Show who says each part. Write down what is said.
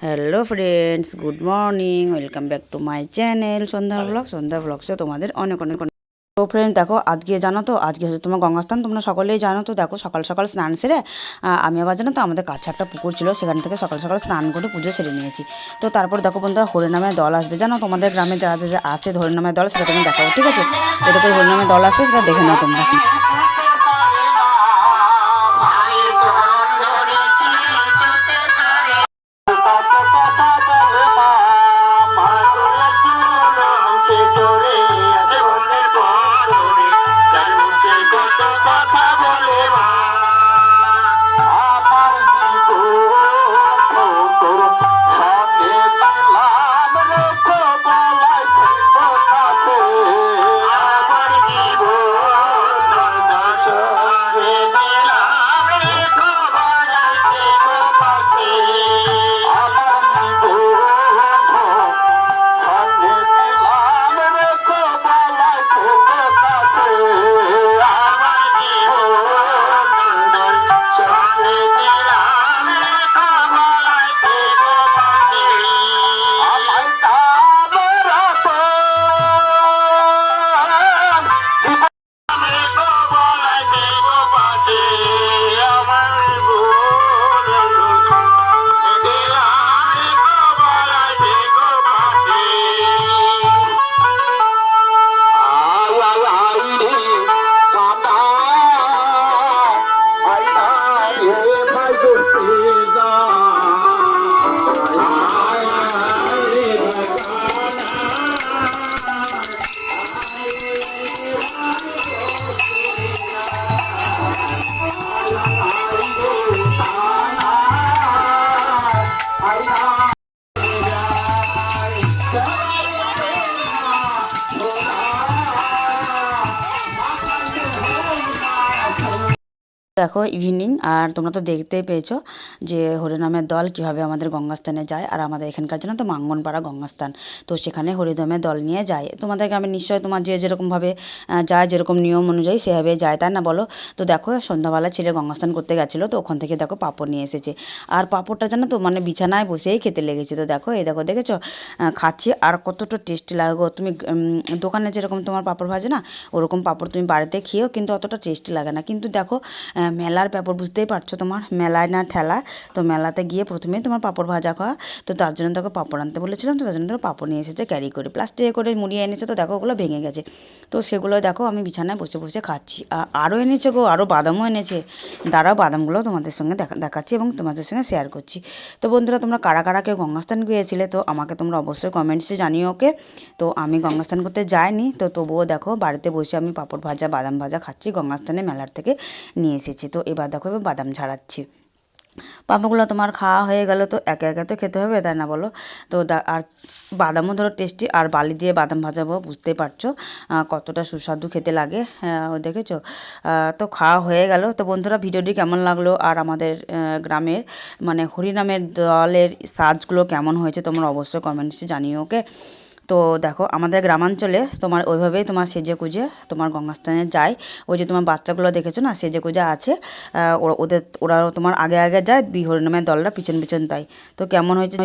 Speaker 1: Hello friends good morning welcome back to my channel Sandhya blog. Sandhya ব্লগসে তোমাদের অনেক অনেক তো ফ্রেন্ড দেখো আজকে জানো তো আজকে হচ্ছে তোমার গঙ্গাস্থান তোমরা সকলেই জানো তো দেখো সকাল সকাল স্নান সেরে আমি আবার জানো তো আমাদের কাছে একটা পুকুর ছিল সেখান থেকে সকাল সকাল স্নান করে পুজো সেরে নিয়েছি। তো তারপর দেখো বন্ধুরা হরিনামের দল আসবে। জানো তোমাদের গ্রামে যারা যারা আসে হরিনামের দল সেটা তুমি দেখাও ঠিক আছে? এটা করে হরিনামের দল আসে সেটা দেখে নাও তোমরা। দেখো ইভিনিং আর তোমরা তো দেখতেই পেয়েছ যে হরিনামের দল কীভাবে আমাদের গঙ্গাস্থানে যায় আর আমাদের এখানকার জন্য তো মাঙ্গনপাড়া গঙ্গাস্থান। তো সেখানে হরিদমের দল নিয়ে যায়। তোমাদের গ্রামে নিশ্চয়ই তোমার যে যেরকমভাবে যায়, যেরকম নিয়ম অনুযায়ী সেভাবে যায়, তাই না বলো? তো দেখো, সন্ধ্যাবেলা ছেলে গঙ্গাস্থান করতে গেছিল, তো ওখান থেকে দেখো পাঁপড় নিয়ে এসেছে। আর পাঁপড়টা জানো তো মানে বিছানায় বসেই খেতে লেগেছে। তো দেখো, এই দেখো, দেখেছ? খাচ্ছি, আর কতটা টেস্টি লাগে গো। তুমি দোকানে যেরকম তোমার পাঁপড় ভাজে না, ওরকম পাপড় তুমি বাড়িতে খেয়েও কিন্তু অতটা টেস্টি লাগে না। কিন্তু দেখো মেলার ব্যাপার বুঝতেই পারছ তোমার? মেলায় না ঠেলা। তো মেলাতে গিয়ে প্রথমে তোমার পাঁপড় ভাজা খাওয়া। তো তার জন্য দেখো পাঁপড় আনতে বলেছিলাম, তো তার জন্য দেখো পাঁপড় নিয়ে এসেছে ক্যারি করে। প্লাস্টিকে করে মুড়িয়ে এনেছে, তো দেখো ওগুলো ভেঙে গেছে। তো সেগুলো দেখো আমি বিছানায় বসে বসে খাচ্ছি। আর আরও এনেছে গো আরও বাদামও এনেছে। দাঁড়াও, বাদামগুলো তোমাদের সঙ্গে দেখা, দেখাচ্ছি এবং তোমাদের সঙ্গে শেয়ার করছি। তো বন্ধুরা, তোমরা কারা কারা কেউ গঙ্গাস্থান গিয়েছিলে, তো আমাকে তোমরা অবশ্যই কমেন্টসে জানিও, ওকে? তো আমি গঙ্গাস্থান করতে যাইনি, তো তবুও দেখো বাড়িতে বসে আমি পাঁপড় ভাজা, বাদাম ভাজা খাচ্ছি গঙ্গাস্থানে মেলার থেকে নিয়ে এসেছি। তো এবার দেখো এবার বাদাম ঝাড়াচ্ছি। পাঁপড়গুলো তোমার খাওয়া হয়ে গেল তো একে একে তো খেতে হবে তাই না বলো? তো আর বাদামও ধরো টেস্টি আর বালি দিয়ে বাদাম ভাজাবো বুঝতে পারছ? কতটা সুস্বাদু খেতে লাগে হ্যাঁ, ও দেখেছ? তো খাওয়া হয়ে গেল। তো বন্ধুরা ভিডিওটি কেমন লাগল? আর আমাদের গ্রামের মানে হরিনামের দলের সাজগুলো কেমন হয়েছে তোমরা অবশ্যই কমেন্টসে জানিও ওকে তো দেখো, আমাদের গ্রামাঞ্চলে তোমার ওইভাবেই তোমার সেজে কুজে তোমার গঙ্গাস্থানে যায়। ওই যে তোমার বাচ্চাগুলো দেখেছ না সেজে কুজে আছে ওদের ওরা তোমার আগে আগে যায় বি হরিনামের দলরা পিছন পিছন তাই তো কেমন হয়েছে